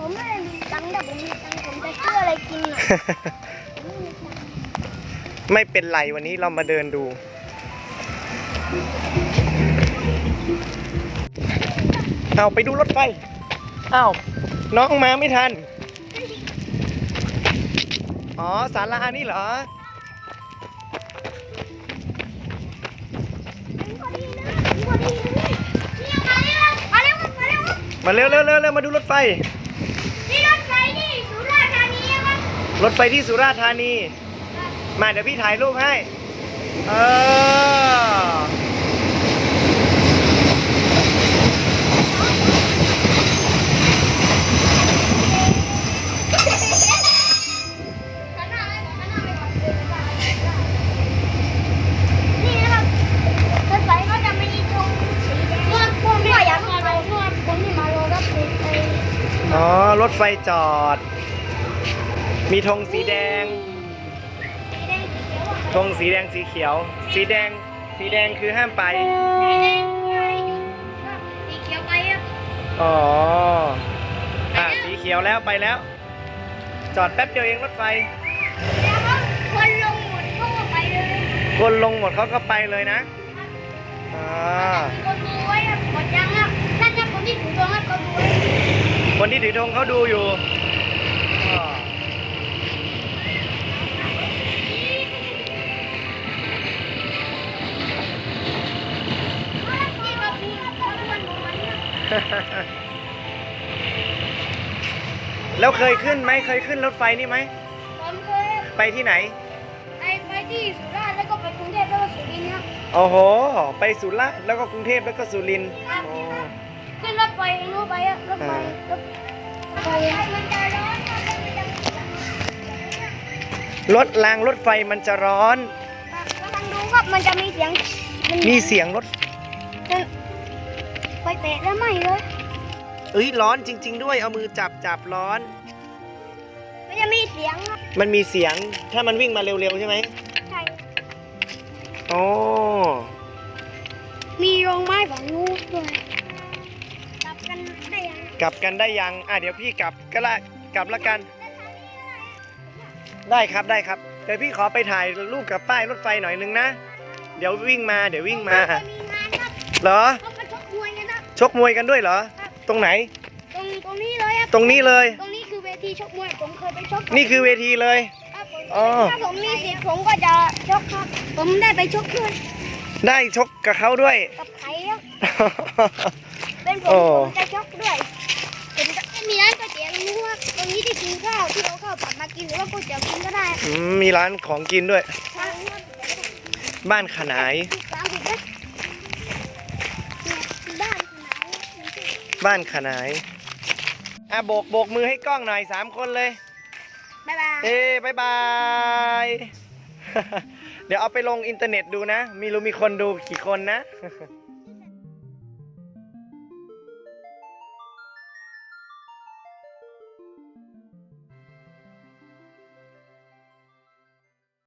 ผมไม่ได้มีตังค์แต่ผมมีตังค์ผมจะซื้ออะไรกินอะผมไม่มีตังค์ไม่เป็นไรวันนี้เรามาเดินดู เอาไปดูรถไฟอ้าวน้องมาไม่ทัน อ๋อศาลานี่เหรอพอดีนะพอดีนะนี่มาเร็วมาเร็วมาเร็วมาเร็วเร็วเร็วเร็วมาดูรถไฟ นี่รถไฟนี่สุราษฎร์ธานีมั้ง รถไฟที่สุราษฎร์ธานี มาเดี๋ยวพี่ถ่ายรูปให้ เออหันหน้าไปก่อนหันหน้าไปก่อนนี่นะครับรถไฟเขาจะมีตรงสีแดงเมื่อพวกนี้อยากมาลงเมื่อคนที่มารอรับเป็นไอ้อ๋อ รถไฟจอด มีธงสีแดงสีแดงสีเขียวอะธงสีแดงสีเขียว สีแดง สีแดงคือห้ามไปสีแดงไงสีเขียวไปอะอ๋ออะสีเขียวแล้วไปแล้ว จอดแป๊บเดียวเองรถไฟ แล้วก็คนลงหมดเขาก็ไปเลยคนลงหมดเขาก็ไปเลยนะอ่ามีคนดูไว้อะหมดยังอะถ้าจะคนที่ถือทองอะก็ดูไว้คนที่ถือธงเขาดูอยู่ แล้วเคยขึ้นไหมเคยขึ้นรถไฟนี่ไหมผมเคยไปที่ไหน ไปไปที่สุราษฎร์แล้วก็ไปกรุงเทพแล้วก็สุรินทร์ครับโอ้โห ไปสุราษฎร์แล้วก็กรุงเทพแล้วก็สุรินทร์อ๋อขึ้นรถไฟรู้ไปอะรถไฟอ่ารถไฟมันจะร้อนมันจะมันจะรถรางรถไฟมันจะร้อนกำลังดูครับมันจะมีเสียงนมีเสียงรถ ไปเตะแล้วไม่เลยเอ้ยร้อนจริง ๆ ด้วยเอามือจับจับร้อน มันจะมีเสียงครับมันมีเสียงถ้ามันวิ่งมาเร็วๆใช่ไหมใช่ อ๋อมีโรงไม้ฝั่งนู้นด้วยกลับกันได้ยังกลับกันได้ยังอะเดี๋ยวพี่กลับก็ละกลับละกันได้ครับได้ครับเดี๋ยวพี่ขอไปถ่ายรูปกับป้ายรถไฟหน่อยนึงนะ เดี๋ยววิ่งมาเดี๋ยววิ่งมาเคยมีงานครับเหรอ เขาไป ชกมวยกันนะชกมวยกันด้วยเหรอ ตรงไหน ตรงตรงนี้เลยครับตรงนี้เลย ตรงนี้คือเวทีชกมวยผมเคยไปชกนี่คือเวทีเลย ครับผมอ๋อ ถ้าผมมีสิทธิ์ผมก็จะชกครับ ผมได้ไปชกด้วยได้ชกกับเขาด้วย กับใครครับเป็นผมโอ้ผมจะชกด้วยผมจะมีร้านก๋วยเตี๋ยวนู้ว่าตรงนี้ที่กินข้าวที่เราข้าวผัดมากินหรือว่าก๋วยเตี๋ยวกินก็ได้อืมมีร้านของกินด้วยทางบ้านขนาย บ้านขนายอะโบกโบกมือให้กล้องหน่อยสามคนเลย บ๊ายบาย เอ้บายบาย เดี๋ยวเอาไปลงอินเทอร์เน็ตดูนะ มีรู้มีคนดูกี่คนนะ